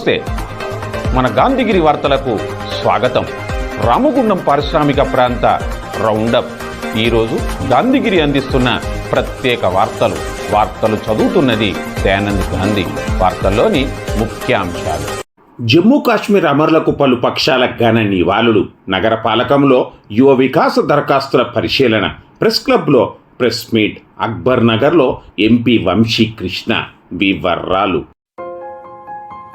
నమస్తే. మన గాంధీగిరి వార్తలకు స్వాగతం. రామగుండం పారిశ్రామిక ప్రాంత రౌండప్. ఈరోజు గాంధీగిరి అందిస్తున్న ప్రత్యేక వార్తలు. వార్తలు చదువుతున్నది దయానంద్ గాంధీ. వార్తల్లోని ముఖ్యాంశాలు. జమ్మూ కాశ్మీర్ అమరులకు పలు పక్షాల ఘన నివాళులు. నగర పాలకంలో యువ వికాస దరఖాస్తుల పరిశీలన. ప్రెస్ క్లబ్లో ప్రెస్ మీట్. అక్బర్ నగర్లో MP Vamsi Krishna. వివర్రాలు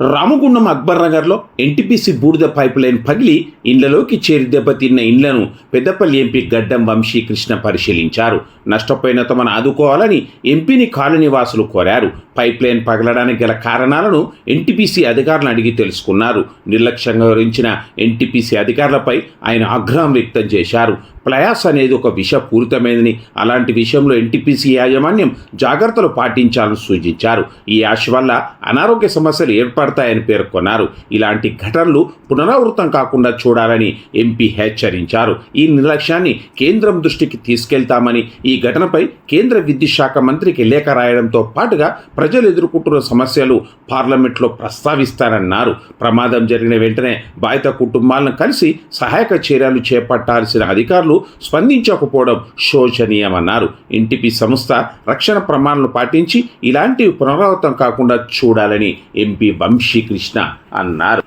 Ramagundam Akbar నగర్లో ఎన్టీపీసీ బూడిద పైప్ లైన్ పగిలి ఇండ్లలోకి చేరి దెబ్బతిన్న ఇండ్లను పెద్దపల్లి ఎంపీ గడ్డం వంశీకృష్ణ పరిశీలించారు. నష్టపోయిన తమను ఆదుకోవాలని ఎంపీని కాలనివాసులు కోరారు. పైప్ లైన్ పగలడానికి గల కారణాలను ఎన్టీపీసీ అధికారులను అడిగి తెలుసుకున్నారు. నిర్లక్ష్యంగా వివరించిన ఎన్టీపీసీ అధికారులపై ఆయన ఆగ్రహం వ్యక్తం చేశారు. ప్లయాస్ అనేది ఒక విషపూరితమైనది అలాంటి విషయంలో ఎన్టీపీసీ యాజమాన్యం జాగ్రత్తలు పాటించాలని సూచించారు. ఈ యాష్ వల్ల అనారోగ్య సమస్యలు ఏర్పడతాయని పేర్కొన్నారు. ఇలాంటి ఘటనలు పునరావృతం కాకుండా చూడాలని ఎంపీ హెచ్చరించారు. ఈ నిర్లక్ష్యాన్ని కేంద్రం దృష్టికి తీసుకెళ్తామని ఈ ఘటనపై కేంద్ర విద్యుత్ శాఖ మంత్రికి లేఖ రాయడంతో పాటుగా ప్రజలు ఎదుర్కొంటున్న సమస్యలు పార్లమెంట్లో ప్రస్తావిస్తారన్నారు ప్రమాదం జరిగిన వెంటనే బాధిత కుటుంబాలను కలిసి సహాయక చర్యలు చేపట్టాల్సిన అధికారులు స్పందించకపోవడం శోచనీయమన్నారు. ఎన్టీపీ సంస్థ రక్షణ ప్రమాణాలను పాటించి ఇలాంటివి పునరావృతం కాకుండా చూడాలని ఎంపీ వంశీకృష్ణ అన్నారు.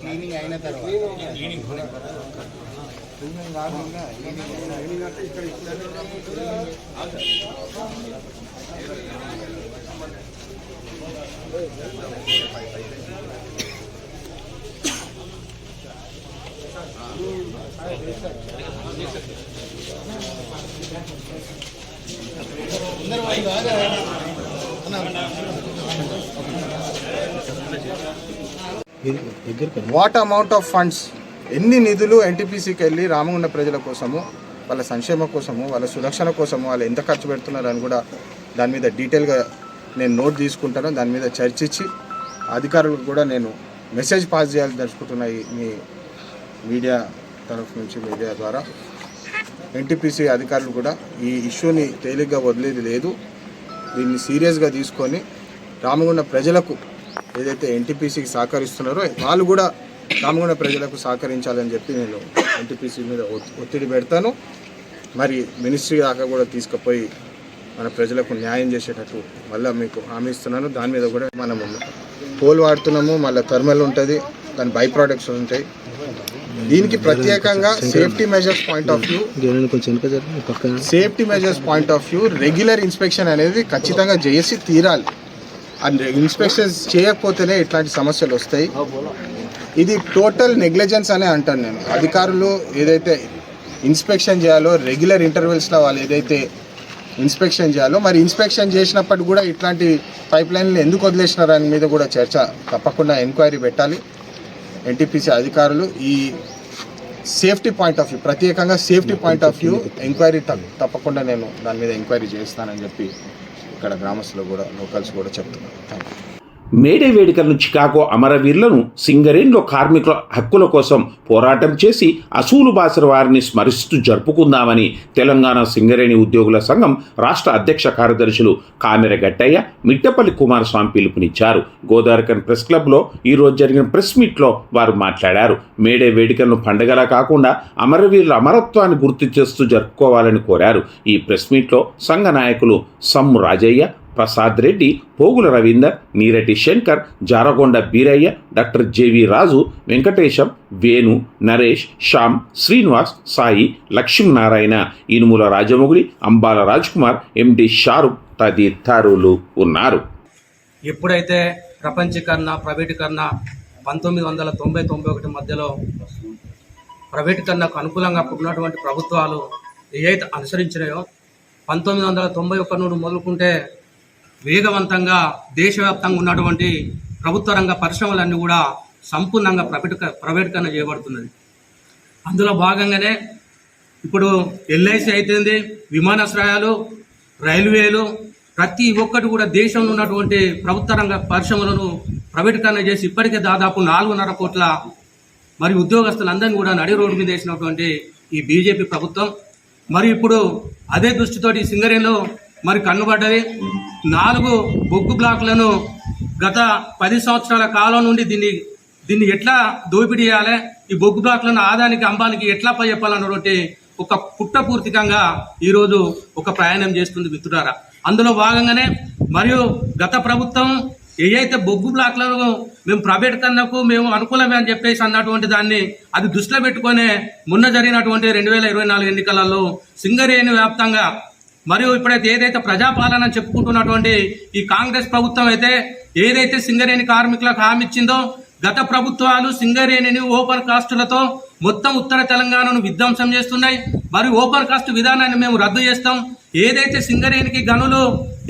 క్లీనింగ్ అయిన తర్వాత క్లీనింగ్ కాకుండా క్లీనింగ్ అంటే ఇక్కడ వాట్ అమౌంట్ ఆఫ్ ఫండ్స్? ఎన్ని నిధులు ఎన్టీపీసీకి వెళ్ళి రామగుండ ప్రజల కోసము వాళ్ళ సంక్షేమం కోసము వాళ్ళ సురక్షణ కోసము వాళ్ళు ఎంత ఖర్చు పెడుతున్నారు అని కూడా దాని మీద డీటెయిల్గా నేను నోట్ తీసుకుంటాను. దాని మీద చర్చించి అధికారులకు కూడా నేను మెసేజ్ పాస్ చేయాలని తెలుసుకుంటున్న మీ మీడియా తరఫు నుంచి మీడియా ద్వారా ఎన్టీపీసీ అధికారులు కూడా ఈ ఇష్యూని తేలిగ్గా వదిలేది లేదు. దీన్ని సీరియస్గా తీసుకొని రామగుండ ప్రజలకు ఏదైతే ఎన్టీపీసీకి సహకరిస్తున్నారో వాళ్ళు కూడా రామగుండ ప్రజలకు సహకరించాలని చెప్పి నేను ఎన్టీపీసీ మీద ఒత్తిడి పెడతాను. మరి మినిస్ట్రీ దాకా కూడా తీసుకుపోయి మన ప్రజలకు న్యాయం చేసేటట్టు మళ్ళీ మీకు హామీ ఇస్తున్నాను. దాని మీద కూడా మనము పోల్ వాడుతున్నాము. మళ్ళీ థర్మల్ ఉంటుంది. దాని బై ప్రోడక్ట్స్ ఉంటాయి. దీనికి ప్రత్యేకంగా safety measures point of view కొంచెం safety measures point of view regular inspection అనేది ఖచ్చితంగా చేసి తీరాలి. అండ్ ఇన్స్పెక్షన్స్ చేయకపోతేనే ఇట్లాంటి సమస్యలు వస్తాయి. ఇది టోటల్ నెగ్లిజెన్స్ అనే అంటాను నేను. అధికారులు ఏదైతే ఇన్స్పెక్షన్ చేయాలో రెగ్యులర్ ఇంటర్వెల్స్లో వాళ్ళు ఏదైతే ఇన్స్పెక్షన్ చేయాలో మరి ఇన్స్పెక్షన్ చేసినప్పటికి కూడా ఇట్లాంటి పైప్ లైన్లు ఎందుకు వదిలేసినారు అని మీద కూడా చర్చ తప్పకుండా ఎంక్వైరీ పెట్టాలి. ఎన్టీపీసీ అధికారులు ఈ సేఫ్టీ పాయింట్ ఆఫ్ వ్యూ ప్రత్యేకంగా safety point of view enquiry తప్పకుండా నేను దాని మీద ఎంక్వైరీ చేస్తానని చెప్పి ఇక్కడ గ్రామస్తులు కూడా లోకల్స్ కూడా చెప్తున్నారు. థ్యాంక్ యూ మేడే వేడుకలను చికాగో అమరవీరులను సింగరేన్లో కార్మికుల హక్కుల కోసం పోరాటం చేసి అసూలు బాసిన వారిని స్మరిస్తూ జరుపుకుందామని తెలంగాణ సింగరేణి ఉద్యోగుల సంఘం రాష్ట్ర అధ్యక్ష కార్యదర్శులు కామెర గట్టయ్య మిట్టపల్లి కుమారస్వామి పిలుపునిచ్చారు. గోదావరికన్ ప్రెస్ క్లబ్లో ఈరోజు జరిగిన ప్రెస్ మీట్లో వారు మాట్లాడారు. మేడే వేడుకలను పండగలా కాకుండా అమరవీరుల అమరత్వాన్ని గుర్తు చేస్తూ జరుపుకోవాలని కోరారు. ఈ ప్రెస్ మీట్లో సంఘ నాయకులు Sammu Rajaiah Prasad Reddy Pogula Ravinder Neereddy Shankar Jaragonda Biraiah doctor JV Raju Venkatesham Venu Naresh Shyam Srinivas Sai Lakshminarayana Inumula Rajamouli Ambala Rajkumar MD Shahrukh తదితరులు ఉన్నారు. ఎప్పుడైతే ప్రపంచీకరణ ప్రైవేటీకరణ పంతొమ్మిది వందల తొంభై తొంభై ఒకటి మధ్యలో ప్రైవేటీకరణకు అనుకూలంగా ఉన్నటువంటి ప్రభుత్వాలు ఏవైతే అనుసరించినాయో పంతొమ్మిది వందల తొంభై ఒకటి నుండి మొదలుకుంటే వేగవంతంగా దేశవ్యాప్తంగా ఉన్నటువంటి ప్రభుత్వ రంగ పరిశ్రమలన్నీ కూడా సంపూర్ణంగా ప్రైవేట్ ప్రైవేటీకరణ చేయబడుతున్నది. అందులో భాగంగానే ఇప్పుడు ఎల్ఐసి అయితేంది విమానాశ్రయాలు రైల్వేలు ప్రతి ఒక్కటి కూడా దేశంలో ఉన్నటువంటి ప్రభుత్వ రంగ పరిశ్రమలను ప్రైవేటీకరణ చేసి ఇప్పటికే దాదాపు నాలుగున్నర కోట్ల మరి ఉద్యోగస్తులందరినీ కూడా నడి రోడ్డు మీద వేసినటువంటి ఈ బీజేపీ ప్రభుత్వం. మరి ఇప్పుడు అదే దృష్టితోటి సింగరేణిలో మరి కన్నుబడ్డది. నాలుగు బొగ్గు బ్లాకులను గత పది సంవత్సరాల కాలం నుండి దీన్ని దీన్ని ఎట్లా దోపిడీ చేయాలి? ఈ బొగ్గు బ్లాక్లను ఆదానికి అంబానికి ఎట్లా పై చెప్పాలన్నటువంటి ఒక పుట్టపూర్తికంగా ఈరోజు ఒక ప్రయాణం చేస్తుంది మిత్రులారా. అందులో భాగంగానే మరియు గత ప్రభుత్వం ఏవైతే బొగ్గు బ్లాక్లను మేము ప్రైవేట్ కన్నాకు మేము అనుకూలమే అని చెప్పేసి అన్నటువంటి దాన్ని అది దృష్టిలో పెట్టుకొని మొన్న జరిగినటువంటి రెండు వేల ఇరవై నాలుగు ఎన్నికలలో సింగరేణి వ్యాప్తంగా మరియు ఇప్పుడైతే ఏదైతే ప్రజాపాలన చెప్పుకుంటున్నటువంటి ఈ కాంగ్రెస్ ప్రభుత్వం అయితే ఏదైతే సింగరేణి కార్మికులకు హామీ ఇచ్చిందో గత ప్రభుత్వాలు సింగరేణిని ఓపెన్ కాస్టులతో మొత్తం ఉత్తర తెలంగాణను విధ్వంసం చేస్తున్నాయి. మరి ఓపెన్ కాస్ట్ విధానాన్ని మేము రద్దు చేస్తాం. ఏదైతే సింగరేణికి గనులు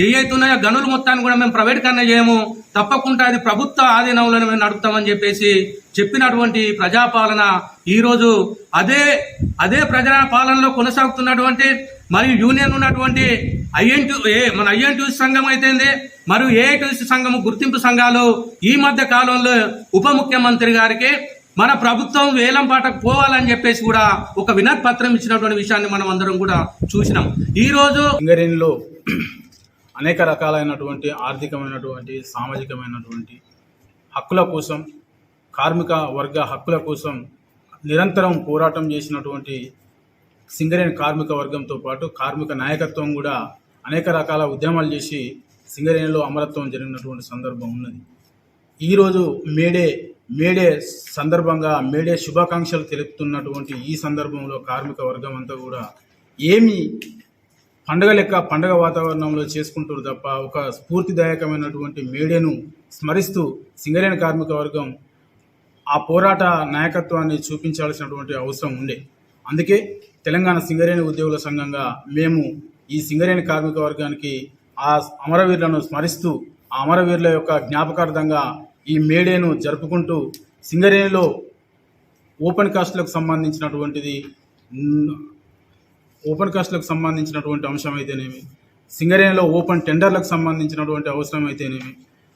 ఏవైతున్నాయో గనులు మొత్తాన్ని కూడా మేము ప్రైవేటీకరణ చేయము. తప్పకుండా అది ప్రభుత్వ ఆధీనంలో మేము నడుపుతామని చెప్పేసి చెప్పినటువంటి ప్రజాపాలన ఈరోజు అదే అదే ప్రజా పాలనలో కొనసాగుతున్నటువంటి మరియు యూనియన్ ఉన్నటువంటి ఐఎన్టీ ఏ మన ఐఎన్టీసీ సంఘం అయితేంది మరియు ఏఐటీసీ సంఘము గుర్తింపు సంఘాలు ఈ మధ్య కాలంలో ఉప ముఖ్యమంత్రి గారికి మన ప్రభుత్వం వేలం పాటకు పోవాలని చెప్పేసి కూడా ఒక వినతి పత్రం ఇచ్చినటువంటి విషయాన్ని మనం అందరం కూడా చూసినాం. ఈరోజు రోజు అనేక రకాలైనటువంటి ఆర్థికమైనటువంటి సామాజికమైనటువంటి హక్కుల కోసం కార్మిక వర్గ హక్కుల కోసం నిరంతరం పోరాటం చేసినటువంటి సింగరేణి కార్మిక వర్గంతో పాటు కార్మిక నాయకత్వం కూడా అనేక రకాల ఉద్యమాలు చేసి సింగరేణిలో అమరత్వం జరిగినటువంటి సందర్భం ఉన్నది. ఈరోజు మేడే మేడే సందర్భంగా మేడే శుభాకాంక్షలు తెలుపుతున్నటువంటి ఈ సందర్భంలో కార్మిక వర్గం అంతా కూడా ఏమి పండగ లెక్క పండగ వాతావరణంలో చేసుకుంటారు తప్ప ఒక స్ఫూర్తిదాయకమైనటువంటి మేడేను స్మరిస్తూ సింగరేణి కార్మిక వర్గం ఆ పోరాట నాయకత్వాన్ని చూపించాల్సినటువంటి అవసరం ఉండే. అందుకే తెలంగాణ సింగరేణి ఉద్యోగుల సంఘంగా మేము ఈ సింగరేణి కార్మిక వర్గానికి ఆ అమరవీరులను స్మరిస్తూ ఆ అమరవీరుల యొక్క జ్ఞాపకార్థంగా ఈ మేడేను జరుపుకుంటూ సింగరేణిలో ఓపెన్ కాస్ట్లకు సంబంధించినటువంటిది ఓపెన్ కాస్ట్లకు సంబంధించినటువంటి అంశం అయితేనేమి? సింగరేణిలో ఓపెన్ టెండర్లకు సంబంధించినటువంటి అవసరం అయితేనేమి?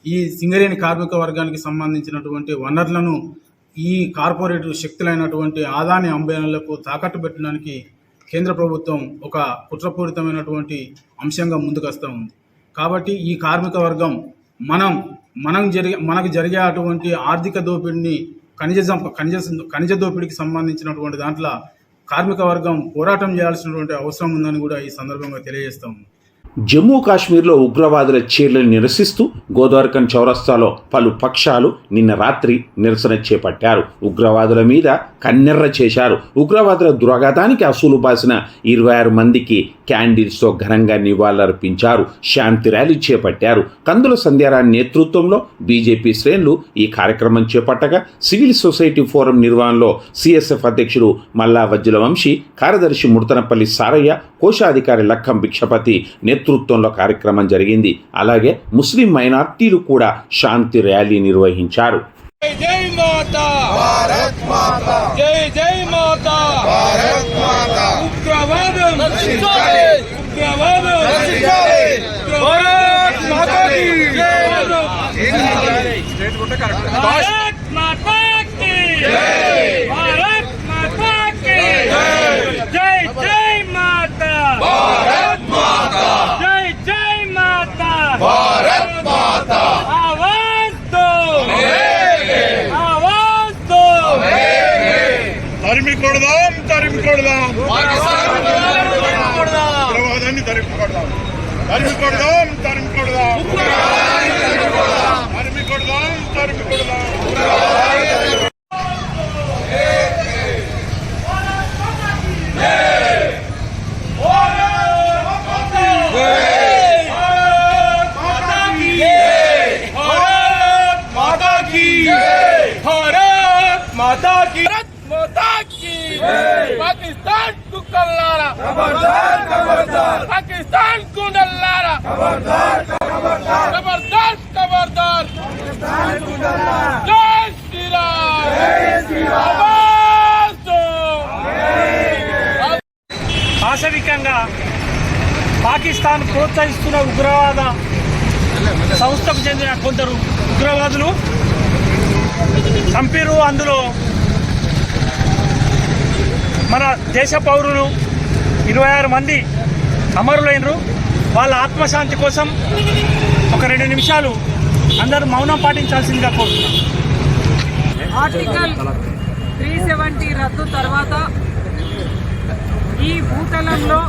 ఈ సింగరేణి కార్మిక వర్గానికి సంబంధించినటువంటి వనరులను ఈ కార్పొరేట్ శక్తులైనటువంటి ఆదాని అంబేనలకు తాకట్టు పెట్టడానికి కేంద్ర ప్రభుత్వం ఒక కుట్రపూరితమైనటువంటి అంశంగా ముందుకొస్తూ ఉంది. కాబట్టి ఈ కార్మిక వర్గం మనం మనం జరిగే మనకు జరిగే అటువంటి ఆర్థిక దోపిడీని ఖనిజ సంప- ఖనిజ ఖనిజ దోపిడీకి సంబంధించినటువంటి దాంట్లో కార్మిక వర్గం పోరాటం చేయాల్సినటువంటి అవసరం ఉందని కూడా ఈ సందర్భంగా తెలియజేస్తాము. జమ్మూ కాశ్మీర్లో ఉగ్రవాదుల చీరలను నిరసిస్తూ గోదావరికన్ చౌరస్తాలో పలు పక్షాలు నిన్న రాత్రి నిరసన చేపట్టారు. ఉగ్రవాదుల మీద కన్నెర్ర చేశారు. ఉగ్రవాదుల దురాఘాతానికి అసూలు బాసిన ఇరవై ఆరు మందికి క్యాండిల్స్తో ఘనంగా నివాళులర్పించారు. శాంతి ర్యాలీ చేపట్టారు. కందుల సంధ్యారాణి నేతృత్వంలో బీజేపీ శ్రేణులు ఈ కార్యక్రమం చేపట్టగా సివిల్ సొసైటీ ఫోరం నిర్వహణలో సిఎస్ఎఫ్ అధ్యక్షుడు మల్లా వజ్జుల వంశీ కార్యదర్శి ముడతనపల్లి సారయ్య కోశాధికారి లక్కం భిక్షపతి నేతృత్వంలో కార్యక్రమం జరిగింది. అలాగే ముస్లిం మైనార్టీలు కూడా శాంతి ర్యాలీ నిర్వహించారు. జై జై మాతా! భారత్ మాతా! జై జై మాతా! భారత్ మాతా! ఉగ్రవాదం! నశించాలి ఉగ్రవాదం! నశించాలి భారత్ మాతా కీ జై భారత్ మాతా కీ జై! తరిమి కొడదాం తరిమి కొడదాం ఉగ్రవాదాన్ని తరిమి కొడదాం తరిమి కొడదాం తరిమి కొడదాం తరిమి కొడదాం తరిమి కొడదాం माता की మోతాకి! పాకిస్తాన్కు కల్లారా ఖబర్దార్ ఖబర్దార్ పాకిస్తాన్కు నల్లారా ఖబర్దార్ ఖబర్దార్ ఖబర్దార్ ఖబర్దార్ పాకిస్తాన్కు నల్లారా వాస్తవికంగా పాకిస్తాన్ ప్రోత్సహిస్తున్న ఉగ్రవాద సంస్థకు చెందిన కొందరు ఉగ్రవాదులు చంపిరు అందులో. మన దేశ పౌరులు ఇరవై ఆరు మంది అమరులైనరు. వాళ్ళ ఆత్మశాంతి కోసం ఒక రెండు నిమిషాలు అందరూ మౌనం పాటించాల్సిందిగా కోరుతున్నాం. ఆర్టికల్ త్రీ సెవెంటీ రద్దు తర్వాత ఈ భూతలంలో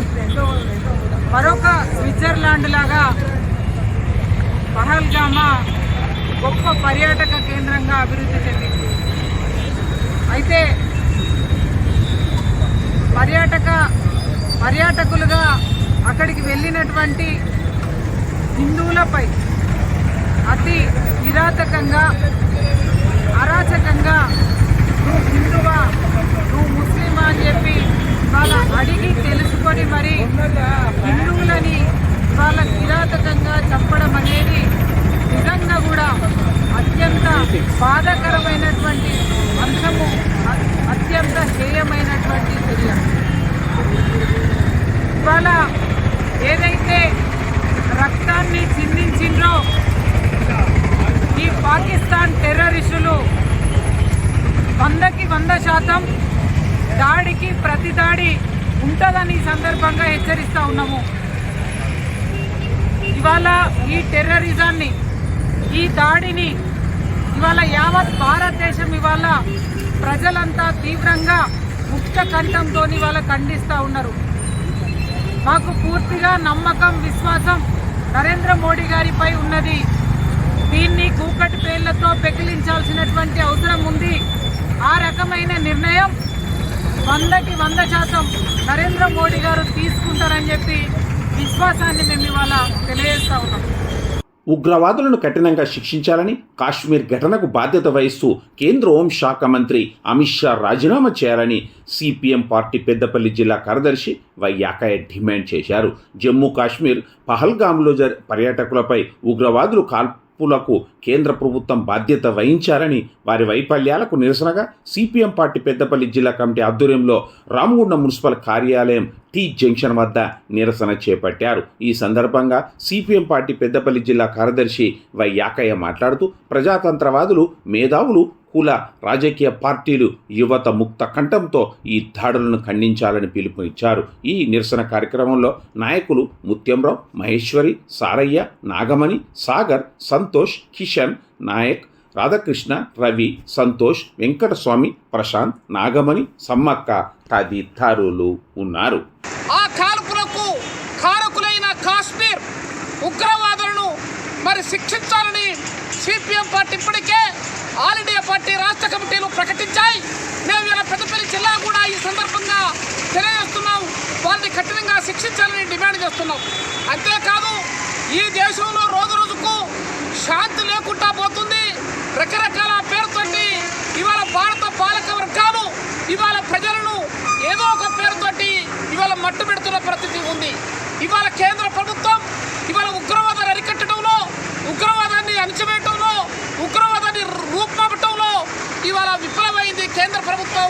మరొక స్విట్జర్లాండ్ లాగా పహల్గామా గొప్ప పర్యాటక కేంద్రంగా అభివృద్ధి చెందింది. అయితే పర్యాటక పర్యాటకులుగా అక్కడికి వెళ్ళినటువంటి హిందువులపై అతి నిరాతకంగా అరాచకంగా నువ్వు హిందువా నువ్వు ముస్లిమా అని చెప్పి వాళ్ళ అడిగి తెలుసుకొని మరి హిందువులని వాళ్ళ కిరాతకంగా చంపడం అనేది నిజంగా కూడా అత్యంత బాధాకరమైనటువంటి అంశము అ- అత్యంత హేయమైనటువంటి చర్య ఇవాళ ఏదైతే రక్తాన్ని చిందించిండ్రో ఈ పాకిస్తాన్ టెర్రరిస్టులు వందకి వంద శాతం దాడికి ప్రతి దాడి ఉంటుందని సందర్భంగా హెచ్చరిస్తూ ఉన్నాము. ఇవాళ ఈ టెర్రరిజాన్ని ఈ దాడిని ఇవాళ యావత్ భారతదేశం ఇవాళ ప్రజలంతా తీవ్రంగా ముక్త కంఠంతో ఇవాళ ఖండిస్తూ ఉన్నారు. మాకు పూర్తిగా నమ్మకం విశ్వాసం నరేంద్ర మోడీ గారిపై ఉన్నది. దీన్ని కూకటి పేర్లతో పెకిలించాల్సినటువంటి అవసరం ఉంది. ఆ రకమైన నిర్ణయం వందకి వంద శాతం నరేంద్ర మోడీ గారు తీసుకుంటారని చెప్పి విశ్వాసాన్ని మేము ఇవాళ తెలియజేస్తా ఉన్నాం. ఉగ్రవాదులను కఠినంగా శిక్షించాలని కాశ్మీర్ ఘటనకు బాధ్యత వహిస్తూ కేంద్ర హోంశాఖ మంత్రి అమిత్ షా రాజీనామా చేయాలని సిపిఎం పార్టీ పెద్దపల్లి జిల్లా కార్యదర్శి వై యాకయ్య డిమాండ్ చేశారు. జమ్మూ కాశ్మీర్ పహల్గామ్లో జరి పర్యాటకులపై ఉగ్రవాదులు కాల్ కాల్పులకు కేంద్ర ప్రభుత్వం బాధ్యత వహించాలని వారి వైఫల్యాలకు నిరసనగా సిపిఎం పార్టీ పెద్దపల్లి జిల్లా కమిటీ ఆధ్వర్యంలో రామగుండం మున్సిపల్ కార్యాలయం టీ జంక్షన్ వద్ద నిరసన చేపట్టారు. ఈ సందర్భంగా సిపిఎం పార్టీ పెద్దపల్లి జిల్లా కార్యదర్శి వై యాకయ్య మాట్లాడుతూ ప్రజాతంత్రవాదులు మేధావులు కుల రాజకీయ పార్టీలు యువత ముక్త కంఠంతో ఈ దాడులను ఖండించాలని పిలుపునిచ్చారు. ఈ నిరసన కార్యక్రమంలో నాయకులు ముత్యంరావు మహేశ్వరి సారయ్య నాగమణి సాగర్ సంతోష్ కిషన్ నాయక్ రాధాకృష్ణ రవి సంతోష్ వెంకటస్వామి ప్రశాంత్ నాగమణి సమ్మక్క తదితరులు ఉన్నారు. ఆ కాల్పులకు కారకులైన కాశ్మీర్ ఉగ్రవాదులను మరి శిక్షించాలని సిపిఎం పార్టీ పార్టీ రాష్ట్ర కమిటీలు ప్రకటించాయి. మేము ఇలా పెద్దపల్లి జిల్లా కూడా ఈ సందర్భంగా తెలియజేస్తున్నాం. వారిని కఠినంగా శిక్షించాలని డిమాండ్ చేస్తున్నాం. అంతేకాదు ఈ దేశంలో రోజు రోజుకు శాంతి లేకుండా పోతుంది. రకరకాల పేరుతోటి ఇవాళ భారత పాలక వర్గాలు ఇవాళ ప్రజలను ఏదో ఒక పేరుతోటి ఇవాళ మట్టు పెడుతున్న పరిస్థితి ఉంది. ఇవాళ కేంద్ర ప్రభుత్వం ఇవాళ ఉగ్రవాదాన్ని అరికట్టడంలో ఉగ్రవాదాన్ని అణచివేయటంలో ఉగ్రవాదాన్ని రూపుమాపటంలో ఇవాళ విఫలమైంది కేంద్ర ప్రభుత్వం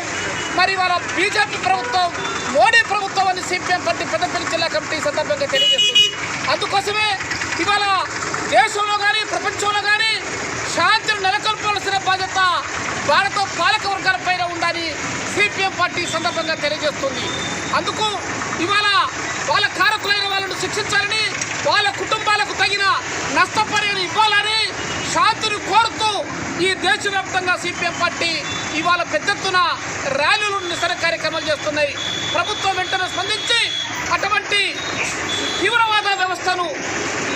మరి ఇవాళ బీజేపీ ప్రభుత్వం మోడీ ప్రభుత్వం అని సిపిఎం పార్టీ పెద్దపల్లి జిల్లా కమిటీ సందర్భంగా తెలియజేస్తుంది. అందుకోసమే ఇవాళ దేశంలో కానీ ప్రపంచంలో కానీ శాంతిని నెలకొల్పాల్సిన బాధ్యత భారత పాలక వర్గాలపైన ఉందని సిపిఎం పార్టీ సందర్భంగా తెలియజేస్తుంది. అందుకు ఇవాళ వాళ్ళ కారకులైన వాళ్ళను శిక్షించాలని వాళ్ళ కుటుంబాలకు తగిన నష్టపరిహారం ఇవ్వాలని శాంతిని కోరుతూ ఈ దేశవ్యాప్తంగా సిపిఎం పార్టీ ఇవాళ పెద్ద ఎత్తున ర్యాలీలు నిరసన కార్యక్రమాలు చేస్తున్నాయి. ప్రభుత్వం వెంటనే స్పందించి అటువంటి తీవ్రవాద వ్యవస్థను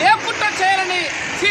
లేకుండా చేయాలని సిపిఎం పార్టీ ఈ సందర్భంగా తెలియజేస్తుంది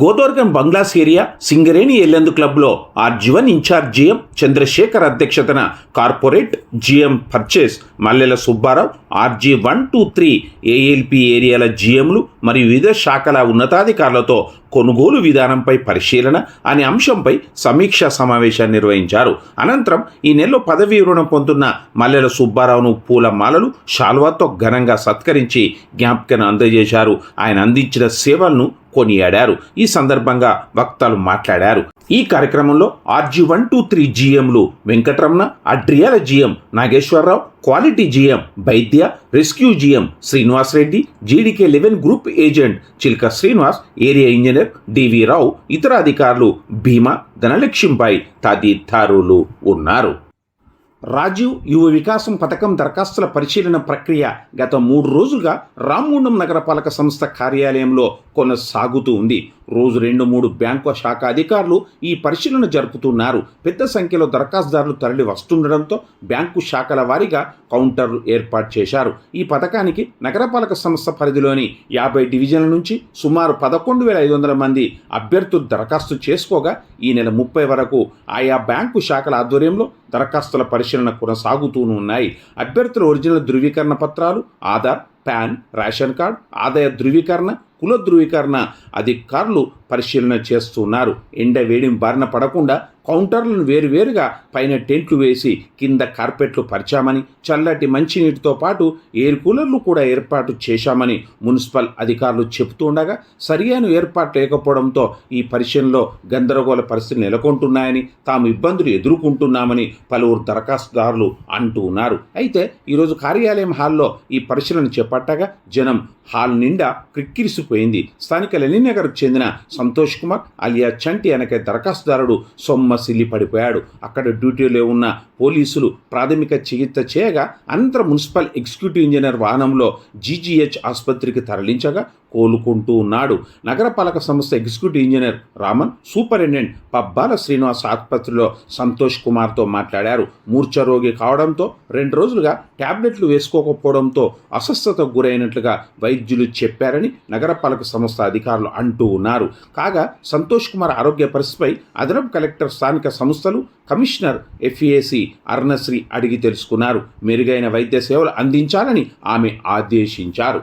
గోదోర్గం బంగ్లాస్ ఏరియా సింగరేణి ఎల్లెందు క్లబ్లో RG one incharge GM Chandrasekhar అధ్యక్షతన corporate GM purchase Mallela Subbarao RG one two three ALP ఏరియాల జిఎంలు మరియు వివిధ శాఖల ఉన్నతాధికారులతో కొనుగోలు విధానంపై పరిశీలన అనే అంశంపై సమీక్షా సమావేశాన్ని నిర్వహించారు. అనంతరం ఈ నెలలో పదవీ విరమణ పొందుతున్న మల్లెల సుబ్బారావును పూల మాలలు శాల్వాతో ఘనంగా సత్కరించి జ్ఞాపికను అందజేశారు. ఆయన అందించిన సేవలను కొనియాడారు. ఈ సందర్భంగా వక్తలు మాట్లాడారు. ఈ కార్యక్రమంలో RG one two three జీఎంలు Venkataramana Adriyala GM Nageswararao quality GM Vaidya rescue GM Srinivas Reddy GDK eleven group agent Chilka Srinivas area engineer DV Rao ఇతర అధికారులు భీమా ధనలక్ష్మిపై తదితరులు ఉన్నారు. రాజీవ్ యువ వికాసం పథకం దరఖాస్తుల పరిశీలన ప్రక్రియ గత మూడు రోజులుగా రామ్మూండం నగరపాలక సంస్థ కార్యాలయంలో కొనసాగుతూ ఉంది. రోజు రెండు మూడు బ్యాంకు శాఖ అధికారులు ఈ పరిశీలన జరుపుతున్నారు. పెద్ద సంఖ్యలో దరఖాస్తుదారులు తరలి వస్తుండడంతో బ్యాంకు శాఖల వారీగా కౌంటర్లు ఏర్పాటు చేశారు. ఈ పథకానికి నగరపాలక సంస్థ పరిధిలోని యాభై డివిజన్ల నుంచి సుమారు పదకొండు వేల ఐదు వందల మంది అభ్యర్థులు దరఖాస్తు చేసుకోగా ఈ నెల ముప్పై వరకు ఆయా బ్యాంకు శాఖల ఆధ్వర్యంలో దరఖాస్తుల పరిశీలన కొనసాగుతూనే ఉన్నాయి. అభ్యర్థుల ఒరిజినల్ ధృవీకరణ పత్రాలు ఆధార్ పాన్ రేషన్ కార్డ్ ఆదాయ ధృవీకరణ కుల ధృవీకరణ అధికారులు పరిశీలన చేస్తున్నారు. ఎండ వేడిని బారిన పడకుండా కౌంటర్లను వేరువేరుగా పైన టెంట్లు వేసి కింద కార్పెట్లు పరిచామని చల్లటి మంచినీటితో పాటు ఎయిర్ కూలర్లు కూడా ఏర్పాటు చేశామని మున్సిపల్ అధికారులు చెబుతుండగా సరియైన ఏర్పాటు లేకపోవడంతో ఈ పరిశీలనలో గందరగోళ పరిస్థితులు నెలకొంటున్నాయని తాము ఇబ్బందులు ఎదుర్కొంటున్నామని పలువురు దరఖాస్తుదారులు అంటూ ఉన్నారు. అయితే ఈరోజు కార్యాలయం హాల్లో ఈ పరిశీలన చేపట్టగా జనం హాల్ నిండా క్రిక్కిరిసిపోయింది. స్థానిక లెనినగర్కు చెందిన సంతోష్ కుమార్ అలియా చంటి అనకే దరఖాస్తుదారుడు సిల్లి పడిపోయాడు. అక్కడ డ్యూటీలో ఉన్న పోలీసులు ప్రాథమిక చికిత్స చేయగా అనంతరం మున్సిపల్ ఎగ్జిక్యూటివ్ ఇంజనీర్ వాహనంలో జీజీహెచ్ ఆసుపత్రికి తరలించగా కోలుకుంటూ ఉన్నాడు. నగరపాలక సంస్థ executive engineer Raman superintendent Pabbala Srinivas ఆసుపత్రిలో సంతోష్ కుమార్తో మాట్లాడారు. మూర్ఛ రోగి కావడంతో రెండు రోజులుగా ట్యాబ్లెట్లు వేసుకోకపోవడంతో అస్వస్థతకు గురైనట్లుగా వైద్యులు చెప్పారని నగరపాలక సంస్థ అధికారులు అంటూ ఉన్నారు. కాగా సంతోష్ కుమార్ ఆరోగ్య పరిస్థితిపై అదనపు కలెక్టర్ స్థానిక సంస్థలు కమిషనర్ ఎఫ్ఈఏసి అరుణశ్రీ అడిగి తెలుసుకున్నారు. మెరుగైన వైద్య సేవలు అందించాలని ఆమె ఆదేశించారు.